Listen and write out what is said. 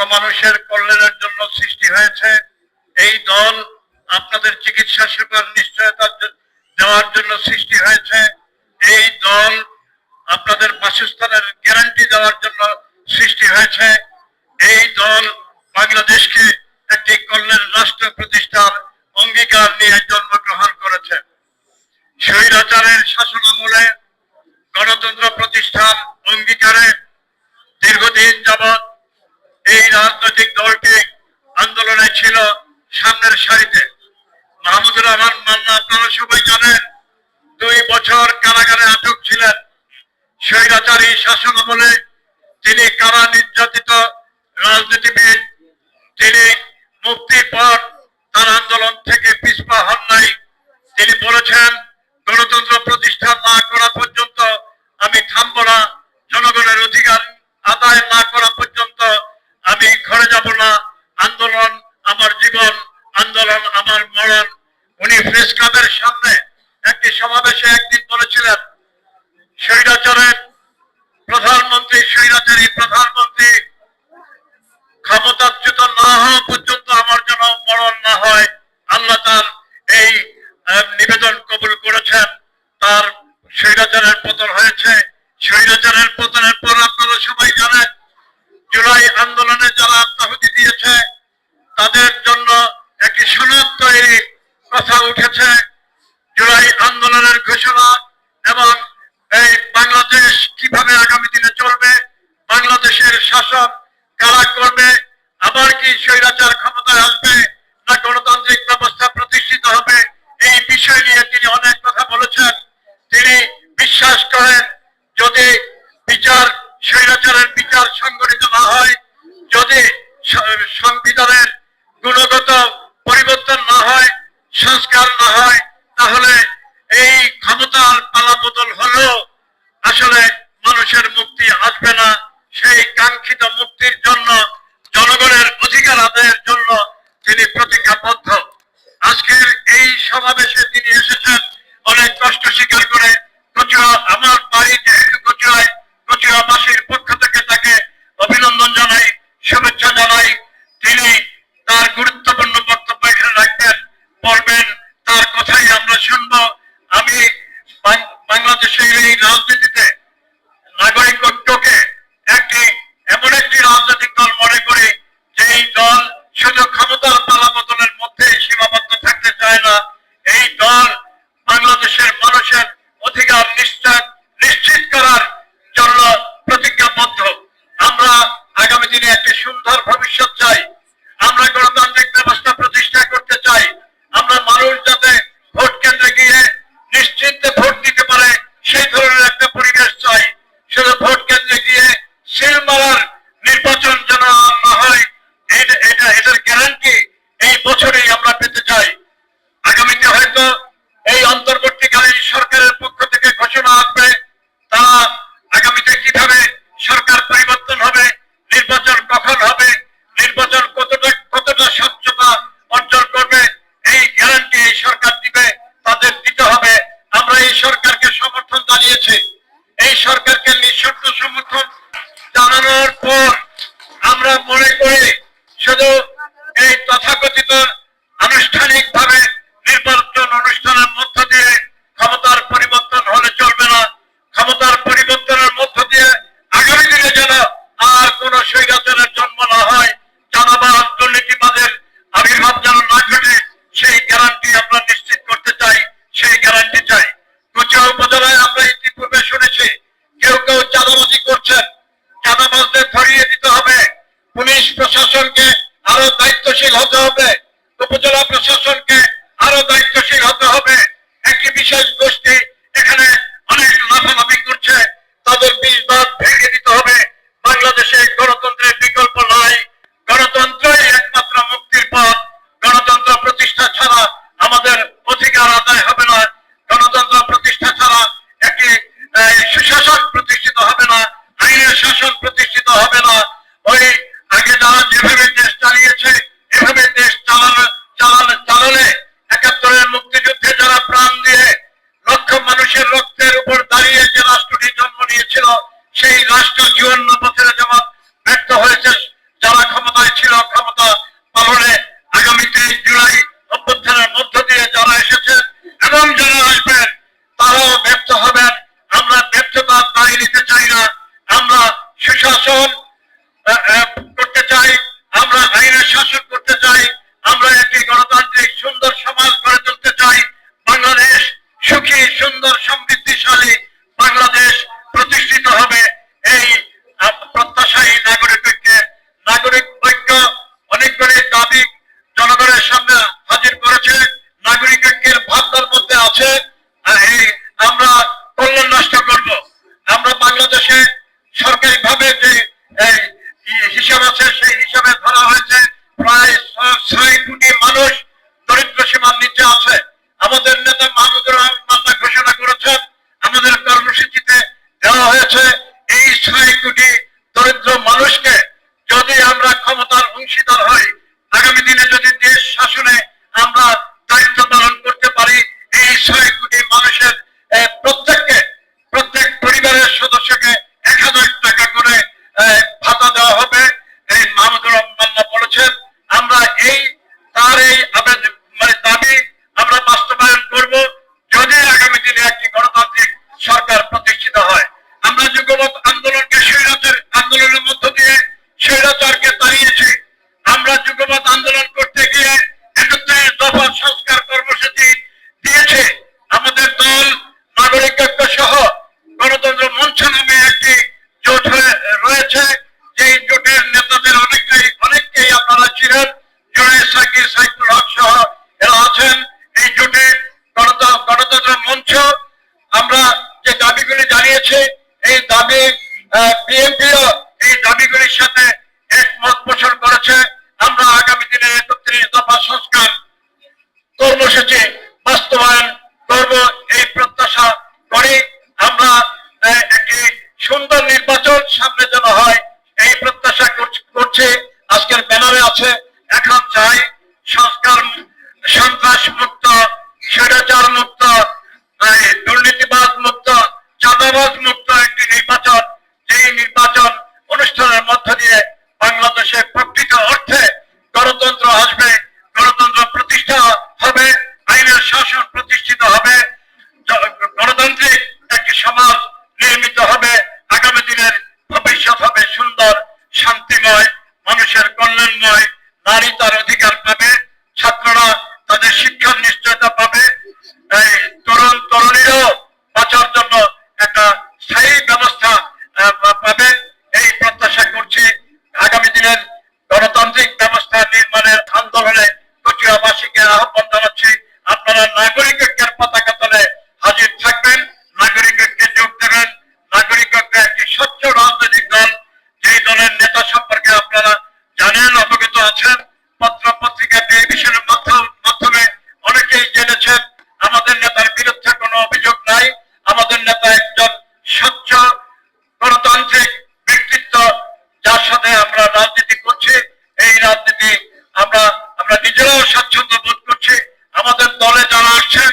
জনমানুষের কল্যাণের জন্য সৃষ্টি হয়েছে। এই দল আপনাদের চিকিৎসা সেবার নিশ্চয়তা দেওয়ার জন্য সৃষ্টি হয়েছে। এই দল আপনাদের বাসস্থানের গ্যারান্টি দেওয়ার জন্য সৃষ্টি হয়েছে। এই দল বাংলাদেশকে বিজয় ছিল সামনের সারিতে। মাহমুদুর রহমান, মান্না, আপনারা সবাই জানেন, দুই বছর কারাগারে আটক ছিলেন স্বৈরাচারী শাসন আমলে। তিনি কারা নির্যাতিত রাজনীতিবিদ, তিনি মুক্তির পর উনি ফ্রেশকাদের সামনে একটি সমাবেশে একদিন বলেছিলেন, স্বৈরাচারের প্রধানমন্ত্রী, স্বৈরাচারী প্রধানমন্ত্রী, ক্ষমতাচ্যুত না হওয়া পর্যন্ত আমার যেন মরণ না হয়, আল্লাহ তার এই নিবেদন কবুল করেছেন। তার স্বৈরাচারের পতন হয়েছে। স্বৈরাচারের পতনের পর আপনারা সবাই জানেন সংস্কারের ঘোষণা এবং এই বাংলাদেশ কীভাবে আগামী দিনে চলবে, বাংলাদেশের শাসক কারা করবে, আবার কি স্বৈরাচার ক্ষমতায় আসবে না গণতান্ত্রিক ব্যবস্থা প্রতিষ্ঠিত হবে, এই বিষয় নিয়ে তিনি অনেক কথা বলেছেন। তিনি বিশ্বাস করেন, যদি বিচার, স্বৈরাচারের বিচার সংগঠন সালে হবে রাষ্ট্র জীবন পথেরা যেমন ব্যর্থ হয়েছে। যারা ক্ষমতায় ছিল, ক্ষমতা পালনে আগামী তেইশ জুলাই অভ্যর্থনের মধ্য দিয়ে যারা এসেছে এবং যারা আসবেন, তারাও ব্যর্থ হবেন। আমরা ব্যর্থতা দায় নিতে চাই না। আমরা সুশাসন রয়েছে এই দাবি বিএনপি পত্র পত্রিকা টেলিভিশনের মাধ্যমে অনেকেই জেনেছেন, আমাদের নেতার বিরুদ্ধে কোনো অভিযোগ নাই। আমাদের নেতা একজন স্বচ্ছ গণতান্ত্রিক ব্যক্তিত্ব, যার সাথে আমরা রাজনীতি করছি। এই রাজনীতি আমরা আমরা নিজেরাও স্বাচ্ছন্দ্য বোধ করছি। আমাদের দলে যারা আসছেন